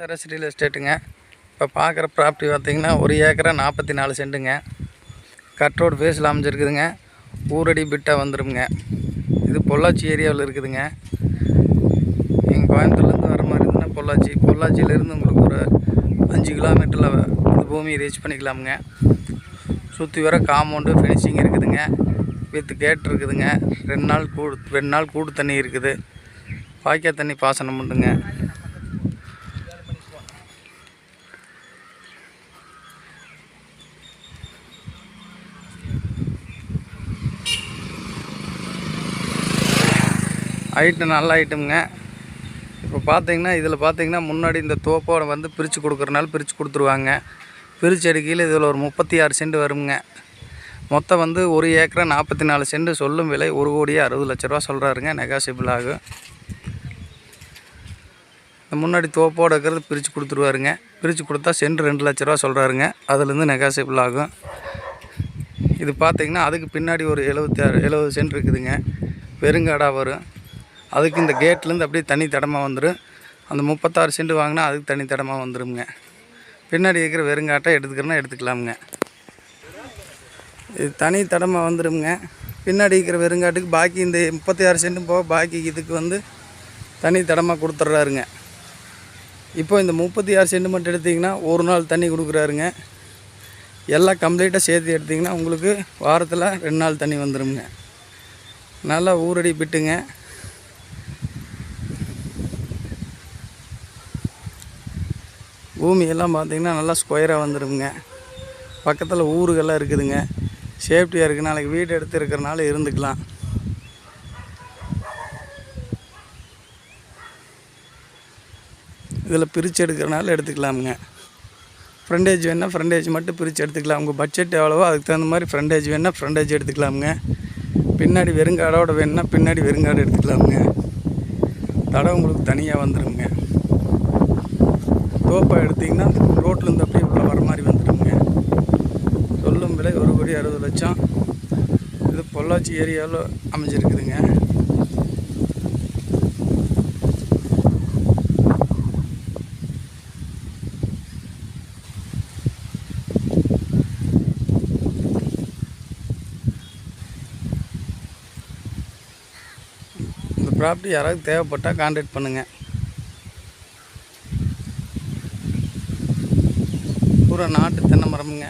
சரஸ் real எஸ்டேட்டுங்க இப்போ பார்க்குற property பார்த்திங்கன்னா ஒரு ஏக்கரா நாற்பத்தி நாலு சென்ட்டுங்க கட் ரோடு ஃபேஸில் அமைஞ்சிருக்குதுங்க. ஊரடி பிட்டாக வந்துருங்க இது பொள்ளாச்சி ஏரியாவில் இருக்குதுங்க. எங்கள் கோயம்புத்தூர்லேருந்து வர மாதிரி இருந்ததுன்னா பொள்ளாச்சி பொள்ளாச்சியிலேருந்து உங்களுக்கு ஒரு அஞ்சு கிலோமீட்டரில் இந்த பூமியை ரீச் பண்ணிக்கலாமுங்க. சுற்றி வர காம்பவுண்டு ஃபினிஷிங் இருக்குதுங்க. வித் கேட் இருக்குதுங்க. ரெண்டு நாள் கூடு ரெண்டு நாள் கூடு தண்ணி இருக்குது. வாய்க்கா தண்ணி பாசனம் உண்டுங்க. ஐட்டம் நல்ல ஐட்டமுங்க இப்போ பார்த்தீங்கன்னா இதில் பார்த்தீங்கன்னா முன்னாடி இந்த தோப்போட வந்து பிரித்து கொடுக்குறனால பிரித்து கொடுத்துருவாங்க. பிரித்து அடிக்கையில் இதில் ஒரு முப்பத்தி ஆறு சென்ட் வருங்க மொத்தம் வந்து ஒரு ஏக்கரா நாற்பத்தி நாலு சென்ட் சொல்லும் விலை ஒரு கோடியே அறுபது லட்ச ரூபா சொல்கிறாருங்க நெகாசிபிள் ஆகும் இந்த முன்னாடி தோப்போடு இருக்கிறது பிரித்து கொடுத்துருவாருங்க. பிரித்து கொடுத்தா சென்ட் ரெண்டு லட்ச ரூபா சொல்கிறாருங்க அதுலேருந்து நெகாசிபிள் ஆகும் இது பார்த்தீங்கன்னா அதுக்கு பின்னாடி ஒரு எழுபத்தி ஆறு எழுபது சென்ட் இருக்குதுங்க. பெருங்காடாக வரும். அதுக்கு இந்த கேட்லேருந்து அப்படியே தனி தடமாக வந்துடும் அந்த முப்பத்தாறு சென்ட் வாங்கினா அதுக்கு தனி தடமாக வந்துடுங்க பின்னாடி இருக்கிற வெறுங்காட்டை எடுத்துக்கிறனா எடுத்துக்கலாமுங்க. இது தனி தடமாக வந்துடுங்க பின்னாடி இருக்கிற வெறுங்காட்டுக்கு பாக்கி இந்த முப்பத்தி ஆறு சென்ட்டும் போக பாக்கி இதுக்கு வந்து தனி தடமாக கொடுத்துட்றாருங்க. இப்போ இந்த முப்பத்தி ஆறு சென்ட் மட்டும் எடுத்திங்கன்னா ஒரு நாள் தண்ணி கொடுக்குறாருங்க. எல்லாம் கம்ப்ளீட்டாக சேர்த்து எடுத்திங்கன்னா உங்களுக்கு வாரத்தில் ரெண்டு நாள் தண்ணி வந்துடுங்க நல்லா ஊரடி பிட்டுங்க. பூமியெல்லாம் பார்த்திங்கன்னா பார்த்தீங்கன்னா நல்லா ஸ்கொயராக வந்துடுங்க பக்கத்தில் ஊருகள்லாம் இருக்குதுங்க. சேஃப்டியாக இருக்குது நாளைக்கு வீடு எடுத்து இருக்கிறனால இருந்துக்கலாம். இதில் பிரித்து எடுக்கிறனால எடுத்துக்கலாமுங்க. ஃப்ரண்டேஜ் வேணால் ஃப்ரண்டேஜ் மட்டும் பிரித்து எடுத்துக்கலாம். உங்கள் பட்ஜெட் எவ்வளவோ அதுக்கு தகுந்த மாதிரி ஃப்ரண்டேஜ் வேணால் ஃப்ரண்டேஜ் எடுத்துக்கலாமுங்க. பின்னாடி வெறுங்காடோட வேணும்னா பின்னாடி வெறுங்காடு எடுத்துக்கலாமுங்க. தடவை உங்களுக்கு தனியாக வந்துடுங்க தோப்பாக எடுத்திங்கன்னா ரோட்லேருந்து அப்படியே உள்ள வர மாதிரி வந்துடுங்க. சொல்லும் விலை ஒரு கோடி அறுபது லட்சம். இது பொள்ளாச்சி ஏரியாவில் அமைஞ்சிருக்குதுங்க. இந்த ப்ராப்பர்ட்டி யாராவது தேவைப்பட்டால் கான்டாக்ட் பண்ணுங்கள் பூரா நாட்டு தென்னை மரமுங்க.